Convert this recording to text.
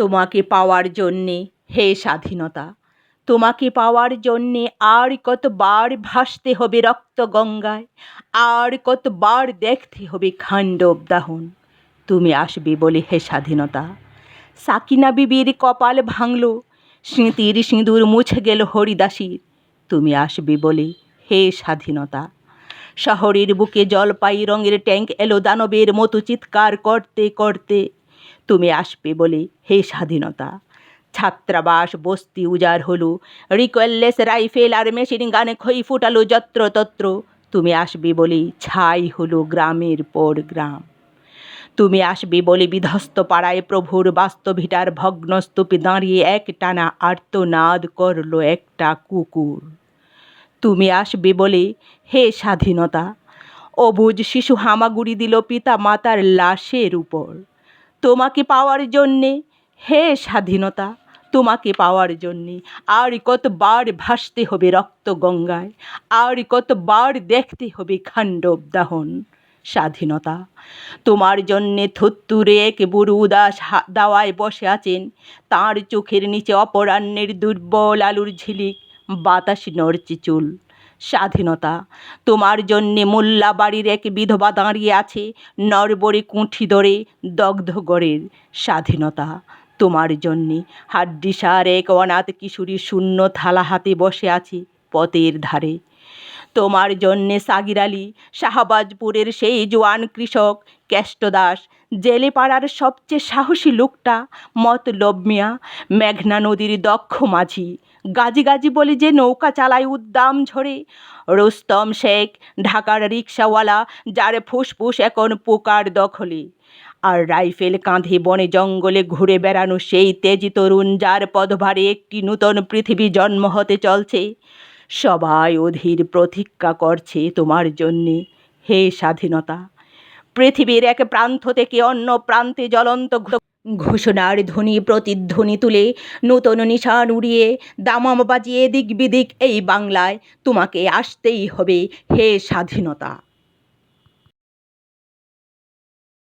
তোমাকে পাওয়ার জন্যে, হে স্বাধীনতা, তোমাকে পাওয়ার জন্যে আর কতবার ভাসতে হবে রক্ত গঙ্গায়, আর কতবার দেখতে হবে খাণ্ডব দাহন। তুমি আসবে বলে হে স্বাধীনতা। সাকিনা বিবির কপাল ভাঙল, স্মৃতির সিঁদুর মুছে গেল হরিদাসীর। তুমি আসবে বলে হে স্বাধীনতা। শহরের বুকে জলপাই রঙের ট্যাঙ্ক এলো দানবের মতো চিৎকার করতে করতে। তুমি আসবে বলে হে স্বাধীনতা। ছাত্রাবাস, বস্তি উজাড় হলো রিকোয়েললেস রাইফেল আর মেশিন গানে খই ফুটালো যত্রতত্র। তুমি আসবে বলে ছাই হলো গ্রামের পর গ্রাম। তুমি আসবে বলে বিধ্বস্ত পাড়ায় প্রভুর বাস্তভিটার ভগ্নস্তূপে দাঁড়িয়ে এক টানা আর্তনাদ করল একটা কুকুর। তুমি আসবে বলে হে স্বাধীনতা, অবুজ শিশু হামাগুড়ি দিল পিতা মাতার লাশের উপর। তোমাকে পাওয়ার জন্যে। হে স্বাধীনতা, তোমাকে পাওয়ার জন্যে। আর কতবার ভাসতে হবে রক্ত গঙ্গায়। আর কতবার দেখতে হবে খাণ্ডব দাহন। স্বাধীনতা, তোমার জন্যে থুত্তুরে এক বুড়ো উদাস দাওয়ায় বসে আছেন। তার চোখের নিচে অপরাহ্নের দুর্বল আলুর ঝিলিক, বাতাস নড়ছে চুল। স্বাধীনতা। তোমার জন্যে মোল্লা বাড়ির এক বিধবা দাঁড়িয়ে আছে নরবরে কুঠি ধরে দগ্ধ গড়ের স্বাধীনতা। তোমার জন্যে হাড্ডিসার এক অনাথ কিশোরী শূন্য থালা হাতে বসে আছে পথের ধারে। তোমার জন্যে সাগির আলী, শাহবাজপুরের সেই জোয়ান কৃষক কেষ্টদাস জেলে পাড়ার সবচেয়ে সাহসী লোকটা মতলব মিয়া, মেঘনা নদীর দক্ষ মাঝি, গাজি গাজি বলে যে নৌকা চালায় উদ্দাম ঝরে রুস্তম শেখ, ঢাকার রিক্সাওয়ালা, যার ফুসফুস এখন পোকার দখলে। আর রাইফেল কাঁধে বনে জঙ্গলে ঘুরে বেড়ানো সেই তেজি তরুণ, যার পদভারে একটি নূতন পৃথিবী জন্ম হতে চলছে। সবাই অধীর প্রতীক্ষা করছে তোমার জন্যে। হে স্বাধীনতা, পৃথিবীর এক প্রান্ত থেকে অন্য প্রান্তে জ্বলন্ত ঘোষণার ধ্বনি প্রতিধ্বনি তুলে নূতন নিশান উড়িয়ে দামাম বাজিয়ে দিক বিদিক এই বাংলায় তোমাকে আসতেই হবে। হে স্বাধীনতা